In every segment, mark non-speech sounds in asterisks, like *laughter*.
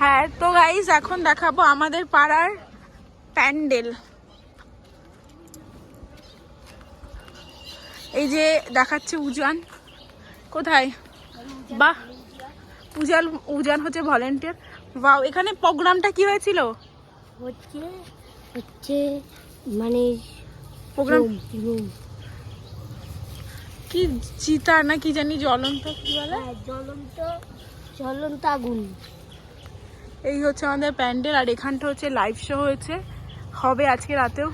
হ্যাঁ তো গাইস এখন দেখাবো আমাদের পাড়ার প্যান্ডেল। এই যে দেখাচ্ছে উজান। কোথায়? বাহ উজান উজান হচ্ছে ভলেন্টিয়ার বাহ এখানে প্রোগ্রামটা কি হয়েছিল? হচ্ছে হচ্ছে মানে প্রোগ্রাম রুম, রুম। কি চিতা না কি জানি জ্বলন্ত কি বলে? হ্যাঁ, জ্বলন্ত জ্বলন্ত আগুন। এই হচ্ছে আমাদের প্যান্ডেল আর এখানটা হচ্ছে লাইভ শো হয়েছে। হবে আজকে রাতেও।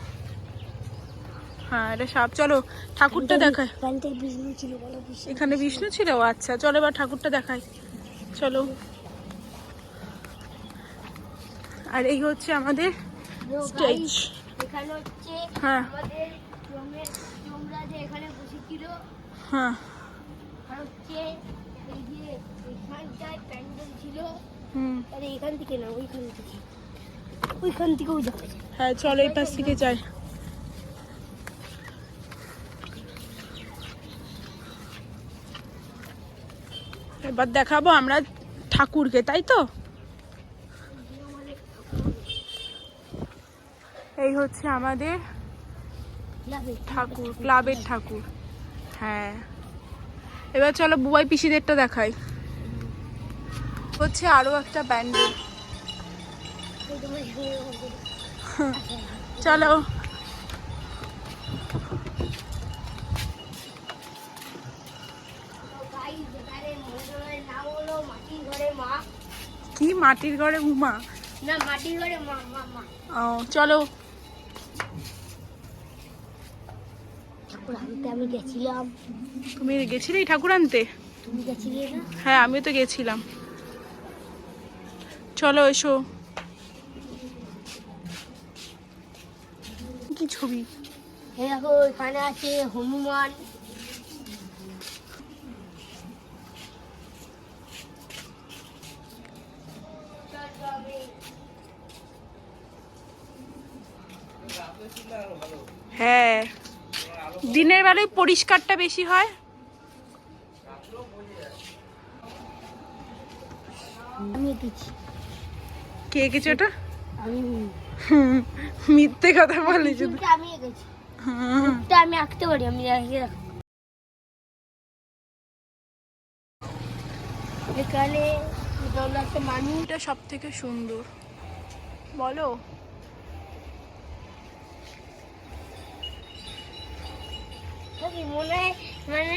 হ্যাঁ এটা সাপ। চলো ঠাকুরটা দেখায়। এখানে বিষ্ণু ছিল? ও আচ্ছা চলো এবার ঠাকুরটা দেখায় চলো। আর এই হচ্ছে আমাদের স্টেজ এখানে হচ্ছে হ্যাঁ। আমাদের তোমরা যে এখানে বসেছিল হ্যাঁ। আর হচ্ছে এই যে এখানটায় প্যান্ডেল ছিল হুম। আরে এখান থেকে না ওইখান থেকে। ওইখান থেকেও যাবে হ্যাঁ চলো এই পাশ থেকে যাই। এবার দেখাবো আমরা ঠাকুরকে তাই তো? এই হচ্ছে আমাদের ঠাকুর ক্লাবের ঠাকুর। হ্যাঁ। এবার চলো বুবাই পিসিদেরটা দেখাই। হচ্ছে আরও একটা ব্যান্ডেল। *laughs* চলো। কি মাটির ঘরে উমা? না মাটির ঘরে মা মা মা। ও চলো। ঠাকুর আনতে আমি গেছিলাম। তুমি গেছিলে ঠাকুর আনতে? তুমি গেছিলে না? হ্যাঁ আমিও তো গেছিলাম। চলো এসো। কি ছবি? এই দেখো এখানে আছে হনুমান। হ্যাঁ। দিনের বেলায় পরিষ্কারটা বেশি হয়। আমি কে এঁকেছে ওটা মিথ্যে কথা বলে শুধু আমি এঁকেছি। আমি আঁকতে পারি আমি এখানে এটা হলো একটা মানুষ। সব থেকে সুন্দর। বলো। মনে হয় মানে